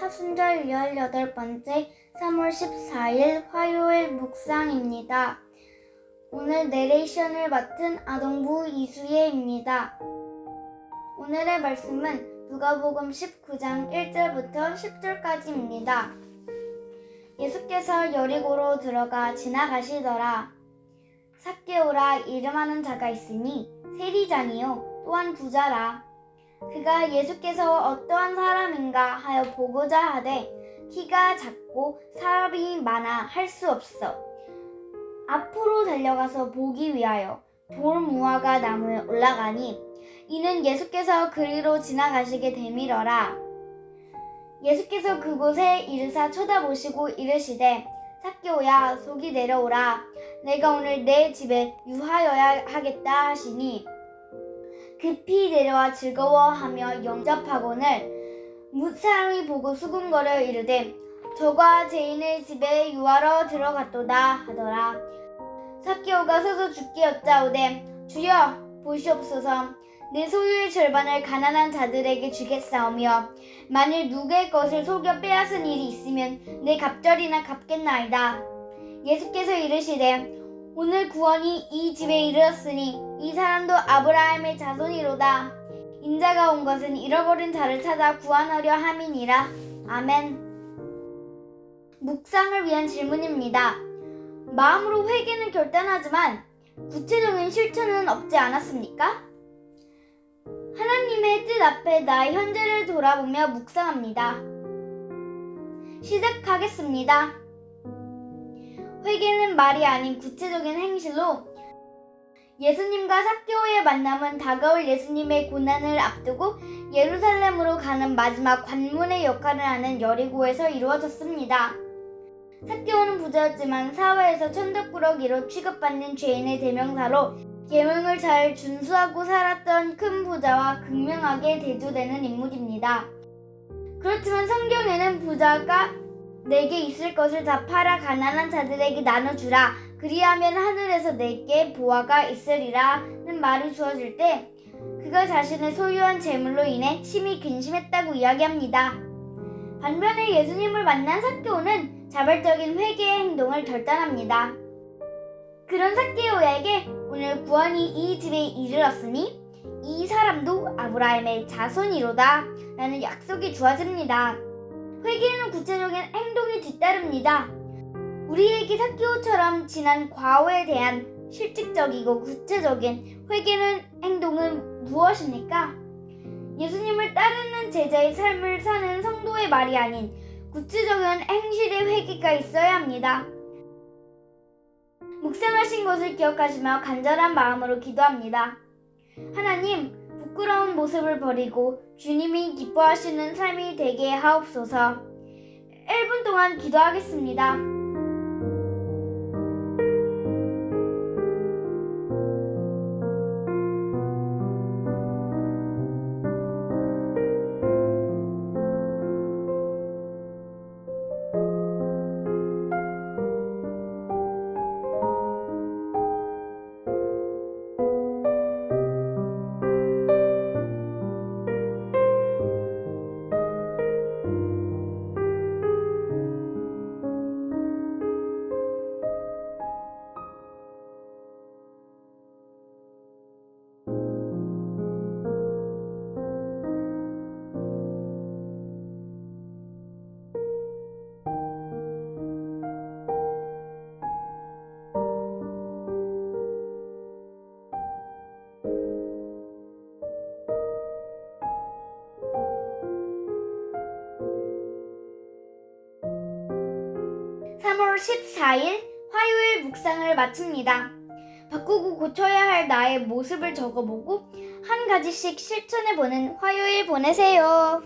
사순절 18번째 3월 14일 화요일 묵상입니다. 오늘 내레이션을 맡은 아동부 이수예입니다. 오늘의 말씀은 누가복음 19장 1절부터 10절까지입니다. 예수께서 여리고로 들어가 지나가시더라. 삭개오라 이름하는 자가 있으니 세리장이요 또한 부자라. 그가 예수께서 어떠한 사람인가 하여 보고자 하되 키가 작고 사람이 많아 할 수 없어. 앞으로 달려가서 보기 위하여 돌 무화과 나무에 올라가니 이는 예수께서 그리로 지나가시게 되밀어라. 예수께서 그곳에 이르사 쳐다보시고 이르시되 삭개오야 속이 내려오라 내가 오늘 내 집에 유하여야 하겠다 하시니 급히 내려와 즐거워하며 영접하고는 무사람이 보고 수군거려 이르되 저가 죄인의 집에 유하러 들어갔도다 하더라. 삭개오가 서서 죽게 여짜오되 주여 보시옵소서. 내 소유의 절반을 가난한 자들에게 주겠사오며 만일 누구의 것을 속여 빼앗은 일이 있으면 내 갑절이나 갚겠나이다. 예수께서 이르시되 오늘 구원이 이 집에 이르렀으니 이 사람도 아브라함의 자손이로다. 인자가 온 것은 잃어버린 자를 찾아 구원하려 함이니라. 아멘. 묵상을 위한 질문입니다. 마음으로 회개는 결단하지만 구체적인 실천은 없지 않았습니까? 하나님의 뜻 앞에 나의 현재를 돌아보며 묵상합니다. 시작하겠습니다. 회개는 말이 아닌 구체적인 행실로 예수님과 삭개오의 만남은 다가올 예수님의 고난을 앞두고 예루살렘으로 가는 마지막 관문의 역할을 하는 여리고에서 이루어졌습니다. 삭개오는 부자였지만 사회에서 천덕꾸러기로 취급받는 죄인의 대명사로 계명을 잘 준수하고 살았던 큰 부자와 극명하게 대조되는 인물입니다. 그렇지만 성경에는 부자가 내게 있을 것을 다 팔아 가난한 자들에게 나눠주라. 그리하면 하늘에서 내게 보화가 있으리라 는 말이 주어질 때 그가 자신의 소유한 재물로 인해 심히 근심했다고 이야기합니다. 반면에 예수님을 만난 삭개오는 자발적인 회개의 행동을 결단합니다. 그런 삭개오에게 오늘 구원이 이 집에 이르렀으니 이 사람도 아브라함의 자손이로다 라는 약속이 주어집니다. 회개는 구체적인 행동이 뒤따릅니다. 우리에게 삭개오처럼 지난 과거에 대한 실질적이고 구체적인 회개는 행동은 무엇입니까? 예수님을 따르는 제자의 삶을 사는 성도의 말이 아닌 구체적인 행실의 회개가 있어야 합니다. 묵상하신 것을 기억하시며 간절한 마음으로 기도합니다. 하나님, 부끄러운 모습을 버리고 주님이 기뻐하시는 삶이 되게 하옵소서. 1분 동안 기도하겠습니다. 삼월 14일 화요일 묵상을 마칩니다. 바꾸고 고쳐야 할 나의 모습을 적어보고 한 가지씩 실천해보는 화요일 보내세요.